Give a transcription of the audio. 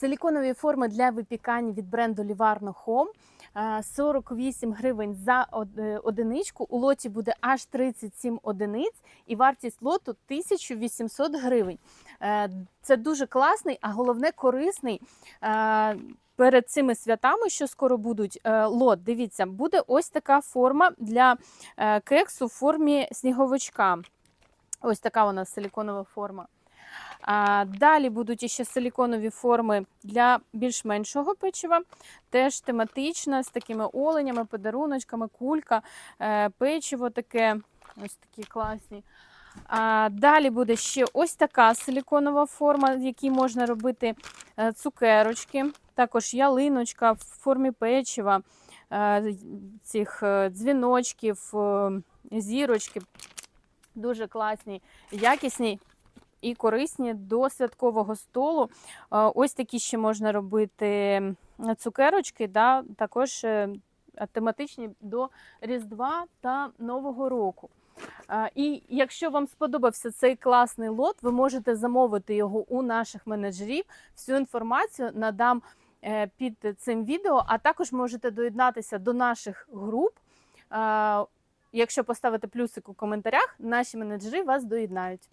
Силіконові форми для випікання від бренду Livarno Home. Е, 48 гривень за е, одиничку. У лоті буде аж 37 одиниць, і вартість лоту 1800 гривень. Е, Це дуже класний, а головне корисний. е, Перед цими святами, що скоро будуть, е, лот, дивіться, буде ось така форма для е, кексу в формі сніговичка. Ось така нас силіконова форма. Далі будуть ще силіконові форми для більш меншого печива, теж тематична, з такими оленями, подаруночками, кулька, е, печиво таке, ось такі класні. Далі буде ще ось така силіконова форма, в якій можна робити е, цукерочки, також ялиночка в формі печива, е, цих дзвіночків, зірочки. Дуже класні, якісні і корисні до святкового столу. Е, Ось такі ще можна робити цукерочки, да, також е, тематичні до Різдва та Нового року. Е, І якщо вам сподобався цей класний лот, ви можете замовити його у наших менеджерів. Всю інформацію надам під цим відео, а також можете доєднатися до наших груп. Якщо поставити плюсик у коментарях, наші менеджери вас доєднають.